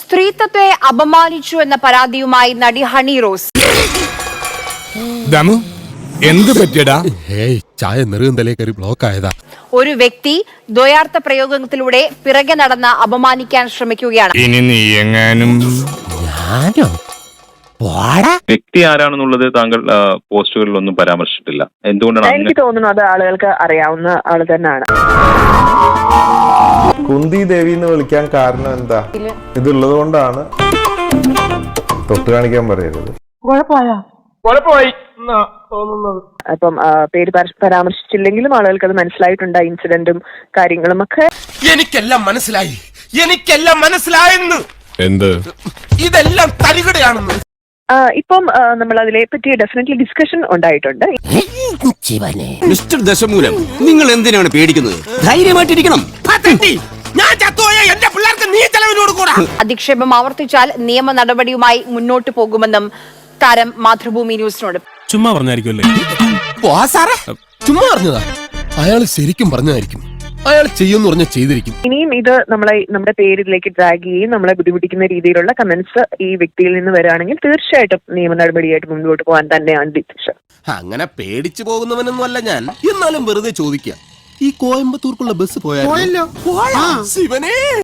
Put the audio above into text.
സ്ത്രീത്വത്തെ അപമാനിച്ചു എന്ന പരാതിയുമായി നടി ഹണി റോസ്. ദമു എന്ത് പറ്റിയടാ? ഏയ് ചായ കയറി ബ്ലോക്ക് ആയതാ. ഒരു വ്യക്തി ദ്വയാർത്ഥ പ്രയോഗത്തിലൂടെ പിറകെ നടന്ന് അപമാനിക്കാൻ ശ്രമിക്കുകയാണ്. ഇനി നീ എങ്ങാനും ഞാനോ? വ്യക്തി ആരാണെന്നുള്ളത് താങ്കൾ പോസ്റ്റുകളിൽ പോസ്റ്റുകളിലൊന്നും പരാമർശിച്ചിട്ടില്ല. എന്തുകൊണ്ടാണ് എനിക്ക് തോന്നുന്നു അത് ആളുകൾക്ക് അറിയാവുന്ന ആൾ തന്നെയാണ്. കുന്തി ദേവി എന്ന് വിളിക്കാൻ കാരണം എന്താ? ഇതുള്ളത് കൊണ്ടാണ് തൊട്ട് കാണിക്കാൻ പറയരുത്. അപ്പം ആ, പേര് പര- പരാമർശിച്ചില്ലെങ്കിലും ആളുകൾക്ക് അത് മനസ്സിലായിട്ടുണ്ട് ആ ഇൻസിഡന്റും കാര്യങ്ങളും ഒക്കെ. എനിക്കെല്ലാം മനസ്സിലായി. എനിക്കെല്ലാം മനസ്സിലായെന്ന്. എന്ത്? ഇതെല്ലാം തരികടയാണെന്ന്. ഇപ്പം നമ്മൾ അതിനെ പറ്റി ഡെഫിനറ്റ്ലി ഡിസ്കഷൻ ഉണ്ടായിട്ടുണ്ട്. മിസ്റ്റർ ദശമൂലം നിങ്ങൾ എന്തിനാണ് പേടിക്കുന്നത്? ധൈര്യമായിട്ടിരിക്കണം. ഞാൻ ചത്തുപോയ എന്റെ പിള്ളേർക്ക് നീ അധിക്ഷേപം ആവർത്തിച്ചാൽ നിയമ നടപടിയുമായി മുന്നോട്ട് പോകുമെന്നും താരം മാതൃഭൂമി ന്യൂസിനോട്. ചുമ്മാ പറഞ്ഞായിരിക്കും ചുമ്മാ പറഞ്ഞതാ. അയാൾ ശരിക്കും പറഞ്ഞതായിരിക്കും. അയാൾ ചെയ്യുമെന്ന് പറഞ്ഞ ചെയ്തിരിക്കും. ഇനിയും ഇത് നമ്മളെ നമ്മുടെ പേരിലേക്ക് ഡ്രാഗ് ചെയ്യും നമ്മളെ ബുദ്ധിമുട്ടിക്കുന്ന രീതിയിലുള്ള കമന്റ്സ് ഈ വ്യക്തിയിൽ നിന്ന് വരാണെങ്കിൽ തീർച്ചയായിട്ടും നിയമ നടപടിയായിട്ട് മുന്നോട്ട് പോകാൻ തന്നെയാണ് ഡിസിഷൻ അങ്ങനെ പേടിച്ചു പോകുന്നവനൊന്നും അല്ല ഞാൻ. എന്നാലും വെറുതെ ചോദിക്കാം. ഈ കോയമ്പത്തൂർക്കുള്ള ബസ് പോയാലോ ശിവനേ!